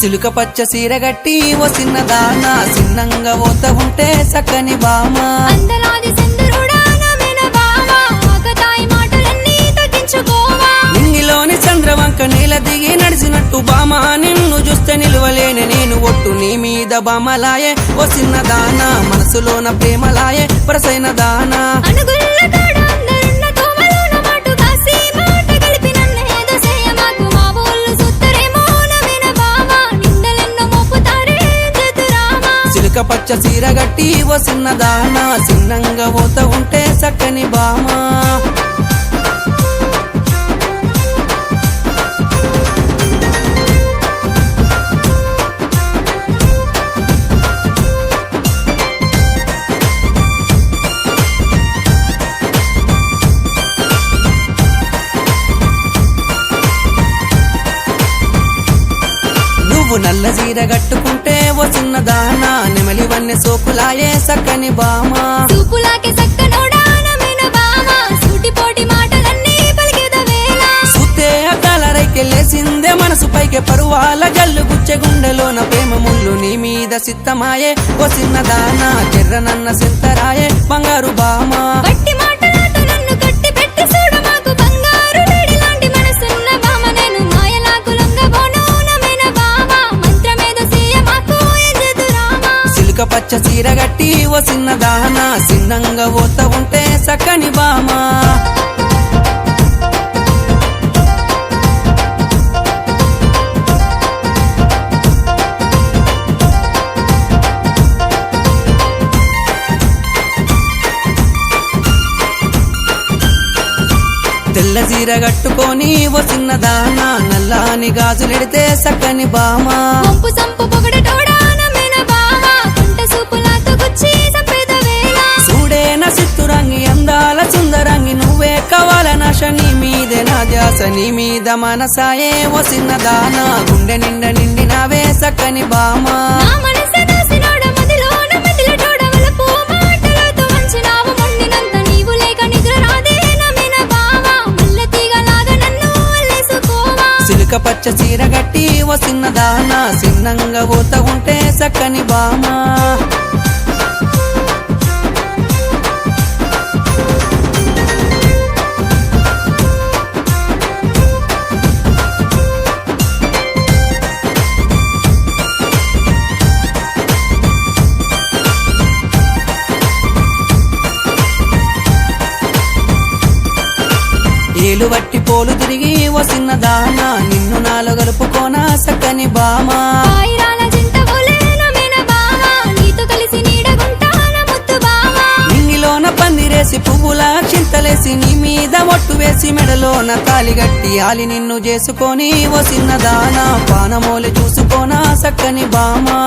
సిలుక పచ్చ సీర గట్టి ఓ చిన్నదాన చిన్నంగా ఓత ఉంటే సక్కని బామ. నింగిలోని చంద్రవంక నీల దిగి నడిచినట్టు బామ నిన్ను చూస్తే నిలువలేని నేను ఒట్టు నీ మీద బామలాయే ఓ చిన్నదాన మనసులోన ప్రేమలాయే వరసైన దానా. పచ్చ సీర గట్టి ఓ చిన్నదాన చిన్నంగా పోత ఉంటే చక్కని బామా. నువ్వు నల్ల చీర కట్టుకుంటే ఓ చిన్నదానా నెమలి వన్నె సోకులాయే సక్కని బామా. చూపులాకే సక్కనోడా మనసు పైకి పరువాల. గల్లు గుచ్చె గుండెలోన ప్రేమ ముళ్ళు నీ మీద సిత్తమాయే ఓ చిన్నదానా చెర్రనన్న సెంతరాయే. బంగారు బామా. ఎదురామా పచ్చ చీర గట్టి ఓ చిన్నదానా చిన్నంగా ఓత ఉంటే సక్కని బామా తెల్ల చీర కట్టుకొని ఓ చిన్నదానా నల్లాని గాజులెడితే సక్కని బామా నీ మీద మనసాయే ఓ చిన్నదానా గుండె నిండ నిండినావే సక్కని బామా. పచ్చ చీర గట్టి ఓ చిన్నదానా చిన్నంగా ఊత ఉంటే సక్కని బామా. ఏలు వట్టి పోలు తిరిగి ఓ చిన్నదానా నిన్ను నాలో గలుపుకోనా సక్కని బామా. పందిరేసి పువ్వుల చింతలేసి నీ మీద ఒట్టు వేసి మెడలోన తాలిగట్టి ఆలి నిన్ను చేసుకొని ఓ చిన్నదానా పానమోలి చూసుకోనా సక్కని బామా.